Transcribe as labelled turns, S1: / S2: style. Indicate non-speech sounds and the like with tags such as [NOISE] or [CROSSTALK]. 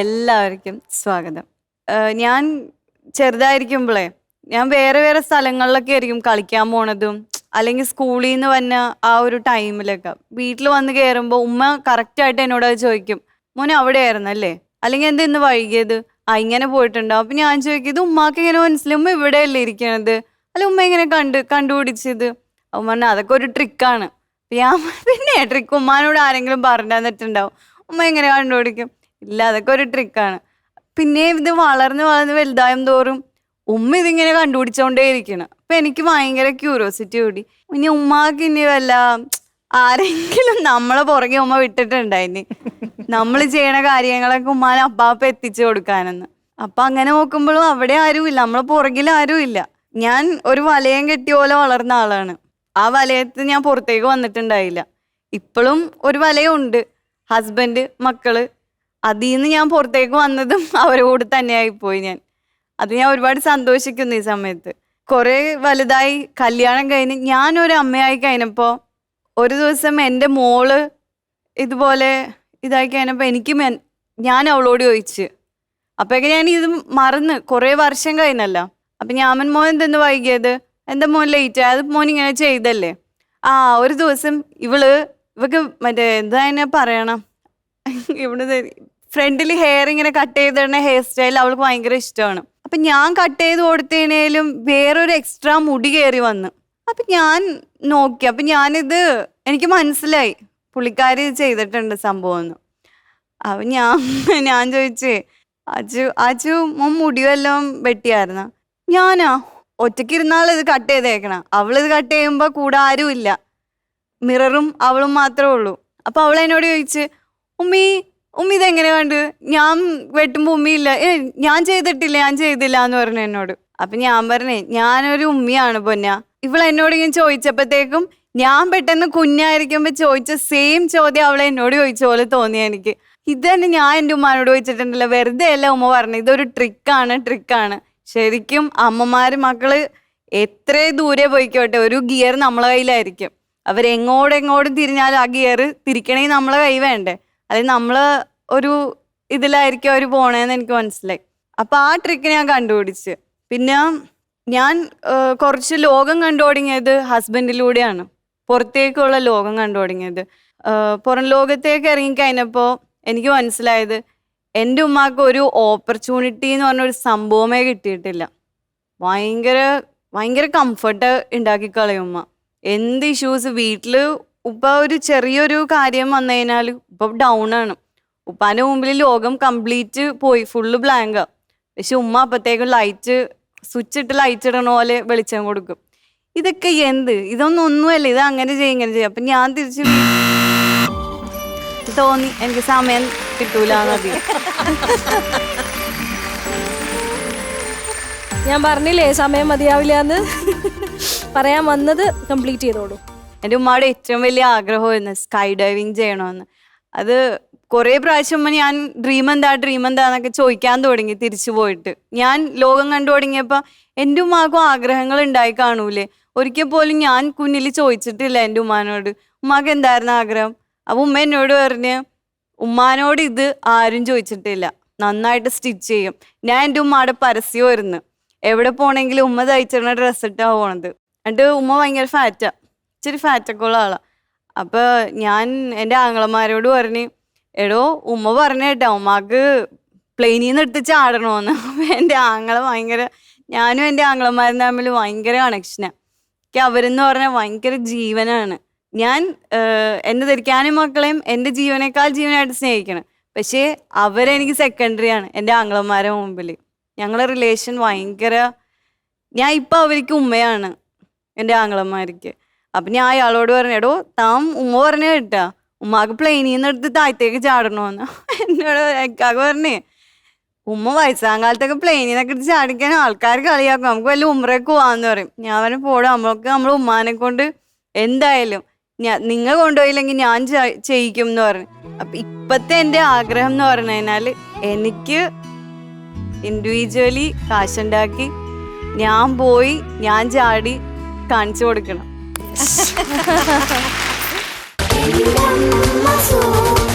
S1: എല്ലാവർക്കും സ്വാഗതം. ഞാൻ ചെറുതായിരിക്കുമ്പോഴേ ഞാൻ വേറെ വേറെ സ്ഥലങ്ങളിലൊക്കെ ആയിരിക്കും കളിക്കാൻ പോണതും അല്ലെങ്കിൽ സ്കൂളിൽ നിന്ന് വന്ന ആ ഒരു ടൈമിലൊക്കെ വീട്ടിൽ വന്ന് കയറുമ്പോൾ ഉമ്മ കറക്റ്റായിട്ട് എന്നോട് ചോദിക്കും മോനെ അവിടെ ആയിരുന്നു അല്ലേ? അല്ലെങ്കിൽ എന്താ ഇന്ന് വൈകിയത്? ആ ഇങ്ങനെ പോയിട്ടുണ്ടാവും അപ്പൊ ഞാൻ ചോദിക്കും ഇത് ഉമ്മാക്ക് ഇങ്ങനെ മനസ്സിലായി? ഉമ്മ ഇവിടെയല്ലേ ഇരിക്കണത്? അല്ല ഉമ്മ ഇങ്ങനെ കണ്ട് കണ്ടുപിടിച്ചത്? ഉമ്മ പറഞ്ഞു അതൊക്കെ ഒരു ട്രിക്കാണ് ഞാൻ പിന്നെ ട്രിക്ക് ഉമ്മാനോട് ആരെങ്കിലും പറഞ്ഞു തന്നിട്ടുണ്ടാവും. ഉമ്മ എങ്ങനെ കണ്ടുപിടിക്കും? ഇല്ല അതൊക്കെ ഒരു ട്രിക്കാണ് പിന്നെ ഇത് വളർന്ന് വളർന്ന് വലുതായും തോറും ഉമ്മ ഇതിങ്ങനെ കണ്ടുപിടിച്ചോണ്ടേ ഇരിക്കണം. അപ്പൊ എനിക്ക് ഭയങ്കര ക്യൂരിയോസിറ്റി കൂടി. ഇനി ഉമ്മാക്ക് ഇനി വല്ല ആരെങ്കിലും നമ്മളെ പുറകെ ഉമ്മ വിട്ടിട്ടുണ്ടായിനി. നമ്മൾ ചെയ്യണ കാര്യങ്ങളൊക്കെ ഉമ്മാനെ അപ്പാപ്പ എത്തിച്ചു കൊടുക്കാനെന്ന്. അപ്പൊ അങ്ങനെ നോക്കുമ്പോഴും അവിടെ ആരും ഇല്ല നമ്മളെ പുറകിൽ ഇല്ല. ഞാൻ ഒരു വലയം കെട്ടി പോലെ വളർന്ന ആളാണ്. ആ വലയത്ത് ഞാൻ പുറത്തേക്ക് വന്നിട്ടുണ്ടായില്ല. ഇപ്പോഴും ഒരു വലയുണ്ട്. ഹസ്ബൻഡ് മക്കൾ അതിൽ നിന്ന് ഞാൻ പുറത്തേക്ക് വന്നതും [LAUGHS] അവരോട് തന്നെയായി പോയി ഞാൻ. അത് ഞാൻ ഒരുപാട് സന്തോഷിക്കുന്നു ഈ സമയത്ത്. കുറെ വലുതായി കല്യാണം കഴിഞ്ഞ് ഞാനൊരു അമ്മയായി കഴിഞ്ഞപ്പോൾ ഒരു ദിവസം എന്റെ മോൾ ഇതുപോലെ ഇതായി കഴിഞ്ഞപ്പോൾ എനിക്ക് ഞാൻ അവളോട് ചോദിച്ച്. അപ്പോഴൊക്കെ ഞാൻ ഇത് മറന്ന് കുറേ വർഷം കഴിഞ്ഞല്ല. അപ്പൊ ഞാമൻ മോൻ എന്തെന്ന് വൈകിയത്? എന്റെ മോൻ ലേറ്റ് അത് മോൻ ഇങ്ങനെ ചെയ്തല്ലേ? ആ ഒരു ദിവസം ഇവൾ ഇവക്ക് മറ്റേ എന്താ പറയണം? [LAUGHS] ഇവിടെ ഫ്രണ്ടിൽ ഹെയർ ഇങ്ങനെ കട്ട് ചെയ്തിടുന്ന ഹെയർ സ്റ്റൈൽ അവൾക്ക് ഭയങ്കര ഇഷ്ടമാണ്. അപ്പം ഞാൻ കട്ട് ചെയ്ത് കൊടുത്തതിനേലും വേറൊരു എക്സ്ട്രാ മുടി കയറി വന്നു. അപ്പം ഞാൻ നോക്കി. അപ്പം ഞാനിത് എനിക്ക് മനസ്സിലായി. പുള്ളിക്കാരി ചെയ്തിട്ടുണ്ട് സംഭവം എന്ന്. അപ്പം ഞാൻ [LAUGHS] ഞാൻ ചോദിച്ചേ അജു അജു മോൻ മുടി വല്ലതും വെട്ടിയായിരുന്ന? ഞാനാ. ഒറ്റയ്ക്ക് ഇരുന്നാൾ ഇത് കട്ട് ചെയ്തേക്കണം. അവളിത് കട്ട് ചെയ്യുമ്പോൾ കൂടെ ആരും ഇല്ല മിററും അവളും മാത്രമേ ഉള്ളൂ. അപ്പോൾ അവൾ എന്നോട് ചോദിച്ച് ഉമ്മി ഉമ്മി ഇതെങ്ങനെ കണ്ട്? ഞാൻ വെട്ടുമ്പോ ഉമ്മിയില്ല. ഏ ഞാൻ ചെയ്തിട്ടില്ല ഞാൻ ചെയ്തില്ല എന്ന് പറഞ്ഞു എന്നോട്. അപ്പൊ ഞാൻ പറഞ്ഞേ ഞാനൊരു ഉമ്മിയാണ് പൊന്ന. ഇവൾ എന്നോട് ഇങ്ങനെ ചോദിച്ചപ്പോഴത്തേക്കും ഞാൻ പെട്ടെന്ന് കുഞ്ഞായിരിക്കുമ്പോ ചോദിച്ച സെയിം ചോദ്യം അവളെ എന്നോട് ചോദിച്ച പോലെ തോന്നി എനിക്ക്. ഇത് തന്നെ ഞാൻ എന്റെ ഉമ്മാനോട് ചോദിച്ചിട്ടുണ്ടല്ലോ. വെറുതെ അല്ല ഉമ്മ പറഞ്ഞു ഇതൊരു ട്രിക്കാണ് ട്രിക്കാണ് ശരിക്കും അമ്മമാര് മക്കൾ എത്ര ദൂരെ പോയിക്കോട്ടെ. ഒരു ഗിയർ നമ്മളെ കയ്യിലായിരിക്കും. അവരെങ്ങോടെങ്ങോട്ടും തിരിഞ്ഞാലും ആ ഗിയർ തിരിക്കണേ നമ്മളെ കൈ വേണ്ടേ. അത് നമ്മൾ ഒരു ഇതിലായിരിക്കും അവർ പോണേന്ന് എനിക്ക് മനസ്സിലായി. അപ്പൊ ആ ട്രിക്ക് ഞാൻ കണ്ടുപിടിച്ച്. പിന്നെ ഞാൻ കുറച്ച് ലോകം കണ്ടു തുടങ്ങിയത് ഹസ്ബൻഡിലൂടെയാണ്. പുറത്തേക്കുള്ള ലോകം കണ്ടു തുടങ്ങിയത് പുറം ലോകത്തേക്ക് ഇറങ്ങിക്കഴിഞ്ഞപ്പോൾ എനിക്ക് മനസ്സിലായത് എന്റെ ഉമ്മാക്ക് ഒരു ഓപ്പർച്യൂണിറ്റി എന്ന് പറഞ്ഞ ഒരു സംഭവമേ കിട്ടിയിട്ടില്ല. ഭയങ്കര ഭയങ്കര കംഫർട്ട് ഉണ്ടാക്കി കളയും ഉമ്മ. എന്ത് ഇഷ്യൂസ് വീട്ടിൽ ഉപ്പ ഒരു ചെറിയൊരു കാര്യം വന്നു കഴിഞ്ഞാൽ ഉപ്പ ഡൗൺ ആണ് ഉപ്പാന്റെ മുമ്പിൽ ലോകം കംപ്ലീറ്റ് പോയി ഫുള്ള് ബ്ലാങ്കാ പക്ഷെ ഉമ്മ അപ്പത്തേക്കും ലൈറ്റ് സ്വിച്ച് ഇട്ട് ലൈറ്റ് ഇടണ പോലെ വെളിച്ചം കൊടുക്കും. ഇതൊക്കെ എന്ത്? ഇതൊന്നും ഒന്നുമല്ല ഇത് അങ്ങനെ ചെയ്യും ഇങ്ങനെ ചെയ്യും. അപ്പൊ ഞാൻ തിരിച്ച് [LAUGHS] തോന്നി എനിക്ക് സമയം കിട്ടൂല
S2: ഞാൻ പറഞ്ഞില്ലേ സമയം മതിയാവില്ല എന്ന്? പറയാൻ വന്നത് കംപ്ലീറ്റ് ചെയ്തോളൂ.
S1: എന്റെ ഉമ്മയുടെ ഏറ്റവും വലിയ ആഗ്രഹമായിരുന്നു സ്കൈ ഡൈവിങ് ചെയ്യണമെന്ന് അത് കുറേ പ്രാവശ്യം ഞാൻ ഡ്രീം എന്താ ഡ്രീം എന്താന്നൊക്കെ ചോദിക്കാൻ തുടങ്ങി തിരിച്ചു പോയിട്ട്. ഞാൻ ലോകം കണ്ടു തുടങ്ങിയപ്പോൾ എന്റെ ഉമ്മാക്കും ആഗ്രഹങ്ങൾ ഉണ്ടായി കാണൂലേ. ഒരിക്കൽ പോലും ഞാൻ കുഞ്ഞിൽ ചോദിച്ചിട്ടില്ല എന്റെ ഉമ്മാനോട്. ഉമ്മാക്ക് എന്തായിരുന്നു ആഗ്രഹം? അപ്പം ഉമ്മ എന്നോട് പറഞ്ഞ് ഉമ്മാനോട് ഇത് ആരും ചോദിച്ചിട്ടില്ല. നന്നായിട്ട് സ്റ്റിച്ച് ചെയ്യും. ഞാൻ എന്റെ ഉമ്മയുടെ പരസ്യമായിരുന്നു. എവിടെ പോണെങ്കിലും ഉമ്മ തയ്ച്ചിരുന്ന ഡ്രസ്സ് ഇട്ടാ പോണത്. എന്നിട്ട് ഉമ്മ ഭയങ്കര ഫാറ്റാ ഇച്ചിരി ഫാറ്റൊക്കെ ഉള്ള ആളാണ് അപ്പൊ ഞാൻ എന്റെ ആങ്ങളമാരോട് പറഞ്ഞ് എടോ ഉമ്മ പറഞ്ഞ കേട്ടോ ഉമ്മാക്ക് പ്ലെയിനിൽ നിന്ന് എടുത്ത് ചാടണോന്ന് അപ്പൊ എന്റെ ആങ്ങള ഭയങ്കര ഞാനും എന്റെ ആങ്ങളമാരും തമ്മിൽ ഭയങ്കര കണക്ഷനാണ് എനിക്ക് അവരെന്ന് പറഞ്ഞാൽ ഭയങ്കര ജീവനാണ്. ഞാൻ എന്നെ ധരിക്കാനും മക്കളെയും എന്റെ ജീവനേക്കാൾ ജീവനായിട്ട് സ്നേഹിക്കണം. പക്ഷേ അവരെനിക്ക് സെക്കൻഡറി ആണ് എന്റെ ആങ്ങളമാരെ മുമ്പിൽ ഞങ്ങളെ റിലേഷൻ ഭയങ്കര ഞാൻ ഇപ്പം അവർക്ക് ഉമ്മയാണ് എന്റെ ആങ്ങളമാർക്ക് അപ്പം ഞാൻ അയാളോട് പറഞ്ഞു എടോ താൻ ഉമ്മ പറഞ്ഞു കേട്ടാ. ഉമ്മാക്ക് പ്ലെയിനിൽ നിന്ന് എടുത്ത് താഴത്തേക്ക് ചാടണോന്ന്. എന്നോട് ഇക്കാക്ക് പറഞ്ഞേ ഉമ്മ വയസ്സാം കാലത്തൊക്കെ പ്ലെയിനിൽ നിന്നൊക്കെ എടുത്ത് ചാടിക്കാൻ ആൾക്കാർ കളിയാക്കും. നമുക്ക് വല്ല ഉമ്രയൊക്കെ പോവാന്ന് പറയും. ഞാൻ പറഞ്ഞു പോടാ നമ്മൾക്ക് നമ്മൾ ഉമ്മാനെ കൊണ്ട് എന്തായാലും ഞാൻ നിങ്ങൾ കൊണ്ടുപോയില്ലെങ്കിൽ ഞാൻ ചെയ്യിക്കും എന്ന് പറഞ്ഞു. അപ്പൊ ഇപ്പത്തെ എന്റെ ആഗ്രഹം എന്ന് പറഞ്ഞു കഴിഞ്ഞാൽ എനിക്ക് ഇൻഡിവിജ്വലി കാശുണ്ടാക്കി ഞാൻ പോയി ഞാൻ ചാടി കാണിച്ചു കൊടുക്കണം.
S3: masuk